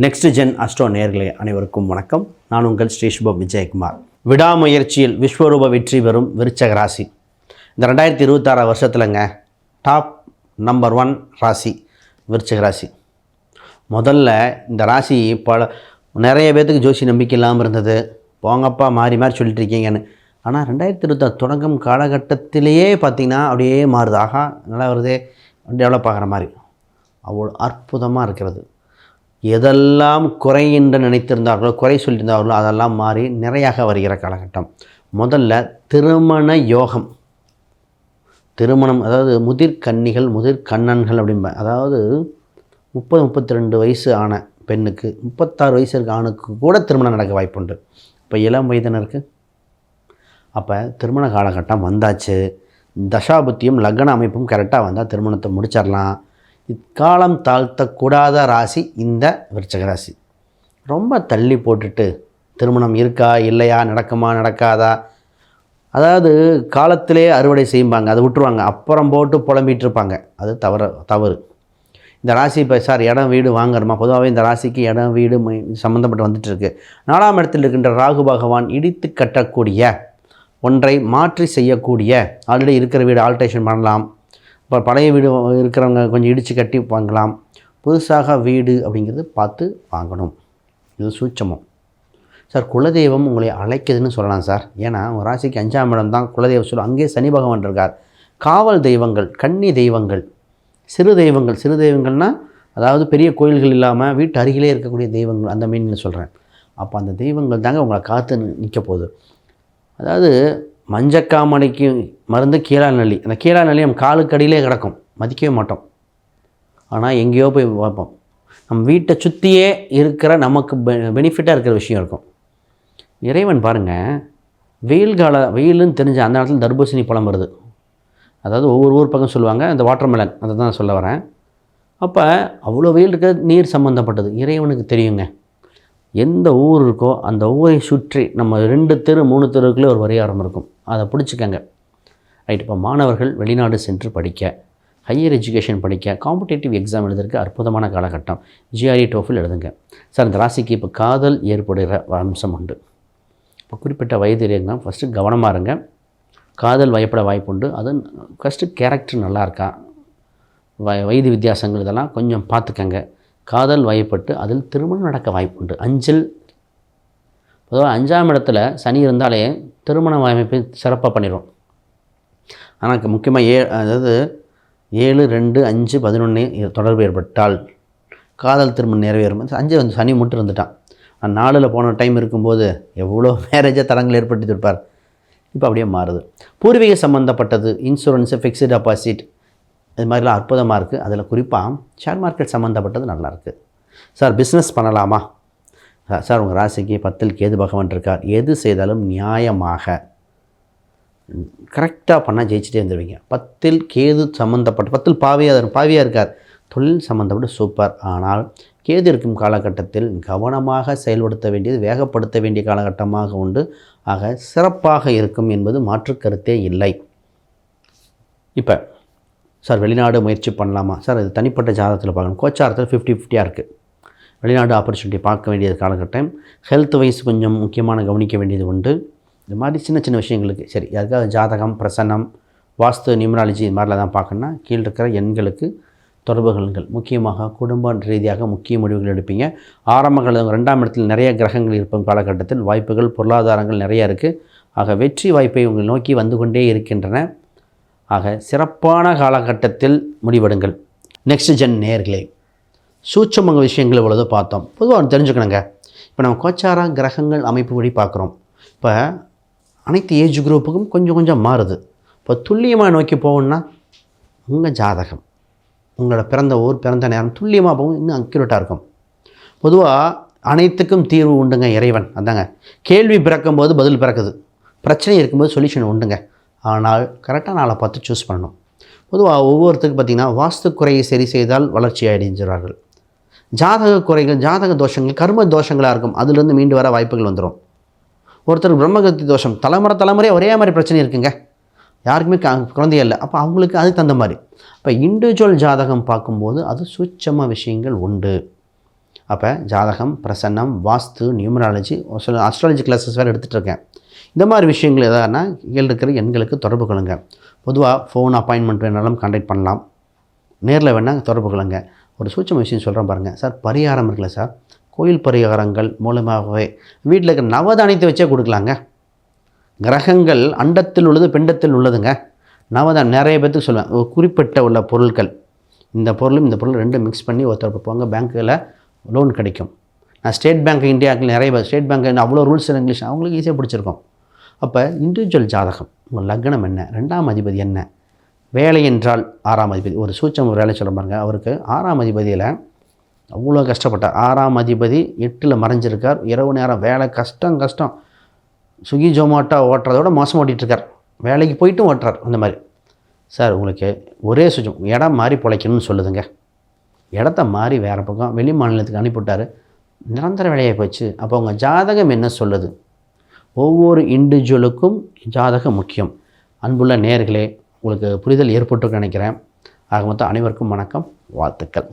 Next gen astro நேர்களே அனைவருக்கும் வணக்கம். நான் உங்கள் ஸ்ரீஷ்பம் விஜயகுமார். விடாமுயற்சியில் விஸ்வரூப வெற்றி பெறும் விருச்சக ராசி. இந்த ரெண்டாயிரத்தி இருபத்தாறு வருஷத்துலங்க டாப் நம்பர் ஒன் ராசி விருச்சக ராசி. முதல்ல இந்த ராசி பல நிறைய பேர்த்துக்கு ஜோசி நம்பிக்கை இல்லாமல் இருந்தது. போங்கப்பா மாறி மாறி சொல்லிட்டு இருக்கீங்கன்னு. ஆனால் ரெண்டாயிரத்தி இருபத்தாறு தொடங்கும் காலகட்டத்திலேயே பார்த்தீங்கன்னா அப்படியே மாறுது. ஆகா நல்லா வருதே டெவலப் ஆகிற மாதிரி. அவ்வளோ அற்புதமாக இருக்கிறது. எதெல்லாம் குறை என்று நினைத்திருந்தார்களோ குறை சொல்லியிருந்தார்களோ அதெல்லாம் மாறி நிறையாக வருகிற காலகட்டம். முதல்ல திருமண யோகம். திருமணம் அதாவது முதிர் கன்னிகள் முதிர் கண்ணன்கள் அப்படிம்ப அதாவது முப்பது முப்பத்தி ரெண்டு வயசு ஆன பெண்ணுக்கு முப்பத்தாறு வயசு இருக்க ஆணுக்கு கூட திருமணம் நடக்க வாய்ப்புண்டு. இப்போ இளம் வயதினருக்கு? அப்போ திருமண காலகட்டம் வந்தாச்சு. தசாபுத்தியும் லக்ன அமைப்பும் கரெக்டாக வந்தால் திருமணத்தை முடிச்சிடலாம் இக்காலம் தாழ்த்தக்கூடாத ராசி இந்த விருச்சக ராசி. ரொம்ப தள்ளி போட்டுட்டு திருமணம் இருக்கா இல்லையா நடக்குமா நடக்காதா? அதாவது காலத்திலே அறுவடை செய்யும்பாங்க அதை விட்டுருவாங்க. அப்புறம் போட்டு புலம்பிகிட்டு இருப்பாங்க அது தவறு தவறு. இந்த ராசி இப்போ சார் இடம் வீடு வாங்குறோமா? பொதுவாகவே இந்த ராசிக்கு இடம் வீடு சம்மந்தப்பட்டு வந்துட்டுருக்கு நாலாம் இடத்தில் இருக்கின்ற ராகு பகவான் இடித்து கட்டக்கூடிய ஒன்றை மாற்றி செய்யக்கூடிய ஆல்ரெடி இருக்கிற வீடு ஆல்ட்ரேஷன் பண்ணலாம். இப்போ பழைய வீடு இருக்கிறவங்க கொஞ்சம் இடித்து கட்டி வாங்கலாம். புதுசாக வீடு அப்படிங்கிறது பார்த்து வாங்கணும். இது சூட்சமம். சார் குலதெய்வம் உங்களை அழைக்குதுன்னு சொல்லலாம் சார். ஏன்னா உங்கள் ராசிக்கு அஞ்சாம் இடம் தான் குலதெய்வம் சொல்லும் அங்கேயே சனி பகவான் இருக்கார். காவல் தெய்வங்கள் கன்னி தெய்வங்கள் சிறு தெய்வங்கள் சிறு தெய்வங்கள்னால் அதாவது பெரிய கோயில்கள் இல்லாமல் வீட்டு அருகிலே இருக்கக்கூடிய தெய்வங்கள் அந்த மீனில் சொல்கிறேன் அப்போ அந்த தெய்வங்கள் தாங்க உங்களை காத்து நிற்க போகுது. அதாவது மஞ்சக்காமலைக்கு மருந்து கீழா நல்லி அந்த கீழா நல்லி நம்ம காலுக்கடியிலே கிடக்கும். மதிக்கவே மாட்டோம். ஆனால் எங்கேயோ போய் பார்ப்போம். நம்ம வீட்டை சுற்றியே இருக்கிற நமக்கு பெனிஃபிட்டாக இருக்கிற விஷயம் இருக்கும். இறைவன் பாருங்கள் வெயில் கால வெயிலுன்னு தெரிஞ்ச அந்த நேரத்தில் தர்பூசணி பழம் வருது. அதாவது ஒவ்வொரு ஊர் பக்கம் சொல்லுவாங்க இந்த வாட்டர்மெலன் அதை தான் சொல்ல வரேன். அப்போ அவ்வளோ வெயில் இருக்கிற நீர் சம்மந்தப்பட்டது இறைவனுக்கு தெரியுங்க. எந்த ஊர் இருக்கோ அந்த ஊரை சுற்றி நம்ம ரெண்டு தெரு மூணு தெருவுக்குள்ளே ஒரு வரையாரம் இருக்கும். அதை பிடிச்சிக்கங்க. ரைட் இப்போ மாணவர்கள் வெளிநாடு சென்று படிக்க ஹையர் எஜுகேஷன் படிக்க காம்படேட்டிவ் எக்ஸாம் எழுதுறதுக்கு அற்புதமான காலகட்டம். ஜிஆர்இ டோஃபில் எழுதுங்க. சார் இந்த ராசிக்கு இப்போ காதல் ஏற்படுகிற அம்சம் உண்டு. இப்போ குறிப்பிட்ட வயது இருங்க. ஃபஸ்ட்டு கவனமாக இருங்க. காதல் வயப்பட வாய்ப்புண்டு அது ஃபஸ்ட்டு கேரக்டர் நல்லா இருக்கா? வ வயது வித்தியாசங்கள் இதெல்லாம் கொஞ்சம் பார்த்துக்கங்க. காதல் வயப்பட்டு அதில் திருமணம் நடக்க வாய்ப்புண்டு. அஞ்சில் பொதுவாக அஞ்சாம் இடத்துல சனி இருந்தாலே திருமண அமைப்பை சிறப்பாக பண்ணிடும் ஆனால் முக்கியமாக ஏ அதாவது ஏழு ரெண்டு அஞ்சு பதினொன்று தொடர்பு ஏற்பட்டால் காதல் திருமணம் நிறைவேறும். அஞ்சு வந்து சனி மட்டும் இருந்துட்டான். நாலில் போன டைம் இருக்கும்போது எவ்வளோ மேரேஜாக தரங்கள் ஏற்படுத்தி இருப்பார் இப்போ அப்படியே மாறுது. பூர்வீக சம்மந்தப்பட்டது இன்சூரன்ஸு ஃபிக்ஸ்டு டெபாசிட் இது மாதிரிலாம் அற்புதமாக இருக்குது அதில் குறிப்பாக ஷேர் மார்க்கெட் சம்மந்தப்பட்டது நல்லாயிருக்கு சார் பிஸ்னஸ் பண்ணலாமா? சார், உங்கள் ராசிக்கு பத்தில் கேது பகவான் இருக்கார். எது செய்தாலும் நியாயமாக. கரெக்டாக பண்ணால் ஜெயிச்சுட்டே வந்துடுவீங்க பத்தில் கேது சம்மந்தப்பட்ட பத்தில் பாவியாக பாவியாக இருக்கார். தொழில் சம்மந்தப்பட்டு சூப்பர் ஆனால் கேது இருக்கும் காலகட்டத்தில் கவனமாக செயல்படுத்த வேண்டியது வேகப்படுத்த வேண்டிய காலகட்டமாக உண்டு. ஆக சிறப்பாக இருக்கும் என்பது மாற்று கருத்தே இல்லை. இப்போ சார் வெளிநாடு முயற்சி பண்ணலாமா? சார் அது தனிப்பட்ட ஜாதகத்தில் பார்க்கணும். கோச்சாரத்தில் ஃபிஃப்டி ஃபிஃப்டியாக இருக்குது வெளிநாடு ஆப்பர்ச்சுனிட்டி பார்க்க வேண்டியது காலகட்டம். ஹெல்த் வைஸ் கொஞ்சம் முக்கியமான கவனிக்க வேண்டியது உண்டு. இந்த மாதிரி சின்ன சின்ன விஷயங்களுக்கு சரி யாருக்காவது ஜாதகம் பிரசன்னம் வாஸ்து நியூமராலஜி இது மாதிரிலாம் தான் பார்க்கணுன்னா கீழே இருக்கிற எண்களுக்கு தொடர்புகள் முக்கியமாக குடும்ப ரீதியாக முக்கிய முடிவுகள் எடுப்பீங்க. ஆரம்பங்கள் ரெண்டாம் இடத்தில் நிறைய கிரகங்கள் இருக்கும் காலகட்டத்தில். வாய்ப்புகள் பொருளாதாரங்கள் நிறைய இருக்குது ஆக வெற்றி வாய்ப்பை உங்களை நோக்கி வந்து கொண்டே இருக்கின்றன. ஆக சிறப்பான காலகட்டத்தில் முடிவெடுங்கள். நெக்ஸ்ட் ஜென் நேர்களே சூட்சமங்க விஷயங்கள் இவ்வளோதோ பார்த்தோம். பொதுவாக தெரிஞ்சுக்கணுங்க. இப்போ நம்ம கோச்சாரம் கிரகங்கள் அமைப்பு வழி பார்க்குறோம். இப்போ அனைத்து ஏஜ் குரூப்புக்கும் கொஞ்சம் கொஞ்சம் மாறுது. இப்போ துல்லியமாக நோக்கி போகணுன்னா உங்கள் ஜாதகம் உங்களோட பிறந்த ஊர் பிறந்த நேரம் துல்லியமாக போகும் இன்னும் அக்யூரேட்டாக இருக்கும். பொதுவாக அனைத்துக்கும் தீர்வு உண்டுங்க இறைவன். அதாங்க கேள்வி பிறக்கும்போது பதில் பிறக்குது. பிரச்சனை இருக்கும்போது சொல்யூஷன் உண்டுங்க. ஆனால் கரெக்டாக நாளை பார்த்து சூஸ் பண்ணணும். பொதுவாக ஒவ்வொருத்தருக்கு பார்த்திங்கன்னா வாஸ்து குறையை சரி செய்தால் வளர்ச்சி அடைஞ்சிறார்கள் ஜாதக குறைகள் ஜாதக தோஷங்கள் கர்ம தோஷங்களாக இருக்கும் அதுலேருந்து மீண்டு வர வாய்ப்புகள் வந்துடும் ஒருத்தர் பிரம்மகத்தி தோஷம் தலைமுறை தலைமுறை ஒரே மாதிரி பிரச்சனை இருக்குங்க. யாருக்குமே குழந்தைய குழந்தையே இல்லை. அப்போ அவங்களுக்கு அதுக்கு தகுந்த மாதிரி. இப்போ இண்டிவிஜுவல் ஜாதகம் பார்க்கும்போது அது சூட்சம விஷயங்கள் உண்டு. அப்போ ஜாதகம் பிரசன்னம் வாஸ்து நியூமராலஜி சில அஸ்ட்ராலஜி கிளாஸஸ் வேறு எடுத்துகிட்டு இருக்கேன். இந்த மாதிரி விஷயங்கள் எதானா இங்கே இருக்கிற எண்களுக்கு தொடர்பு கொள்ளுங்க. பொதுவாக ஃபோன் அப்பாயின்மெண்ட் வேணாலும் கான்டாக்ட் பண்ணலாம். நேரில் வேணால் தொடர்பு கொள்ளுங்க. ஒரு சூட்சம விஷயம் சொல்கிறேன் பாருங்கள் சார் பரிகாரம் இருக்குல்ல சார்? கோயில் பரிகாரங்கள் மூலமாகவே வீட்டில் இருக்கிற நவதானியத்தை வச்சே கொடுக்கலாங்க. கிரகங்கள் அண்டத்தில் உள்ளது பிண்டத்தில் உள்ளதுங்க. நவதான் நிறைய பேர்த்துக்கு சொல்லுவேன். ஒரு குறிப்பிட்ட உள்ள பொருட்கள் இந்த பொருளும் இந்த பொருளும் ரெண்டும் மிக்ஸ் பண்ணி ஒருத்தர் போவாங்க பேங்க்கில் லோன் கிடைக்கும். நான் ஸ்டேட் பேங்க் இந்தியாவுக்கு நிறைய ஸ்டேட் பேங்க் அவ்வளோ ரூல்ஸ் இங்கிலீஷ் அவங்களுக்கு ஈஸியாக பிடிச்சிருக்கும். அப்போ இண்டிவிஜுவல் ஜாதகம் உங்கள் லக்னம் என்ன? ரெண்டாம் அதிபதி என்ன? வேலை என்றால் ஆறாம் அதிபதி. ஒரு சூச்சம் வேலை சொல்ல பாருங்க. அவருக்கு ஆறாம் அதிபதியில் அவ்வளோ கஷ்டப்பட்டார். ஆறாம் அதிபதி எட்டில் மறைஞ்சிருக்கார். இரவு நேரம் வேலை கஷ்டம் கஷ்டம். சுகி ஜொமேட்டோ ஓட்டுறதோட மோசம் ஓட்டிகிட்ருக்கார் வேலைக்கு போயிட்டும் ஓட்டுறார் அந்த மாதிரி. சார் உங்களுக்கு ஒரே சுஜம் இடம் மாறி பிழைக்கணும்னு சொல்லுதுங்க. இடத்த மாறி வேறு பக்கம் வெளி மாநிலத்துக்கு அனுப்பிவிட்டார். நிரந்தர வேலையாக போச்சு. அப்போ உங்கள் ஜாதகம் என்ன சொல்லுது? ஒவ்வொரு இண்டிவிஜுவலுக்கும் ஜாதகம் முக்கியம். அன்புள்ள நேர்களே உங்களுக்கு புரிதல் ஏற்பட்டு நினைக்கிறேன். ஆக மொத்தம் அனைவருக்கும் வணக்கம் வாழ்த்துக்கள்.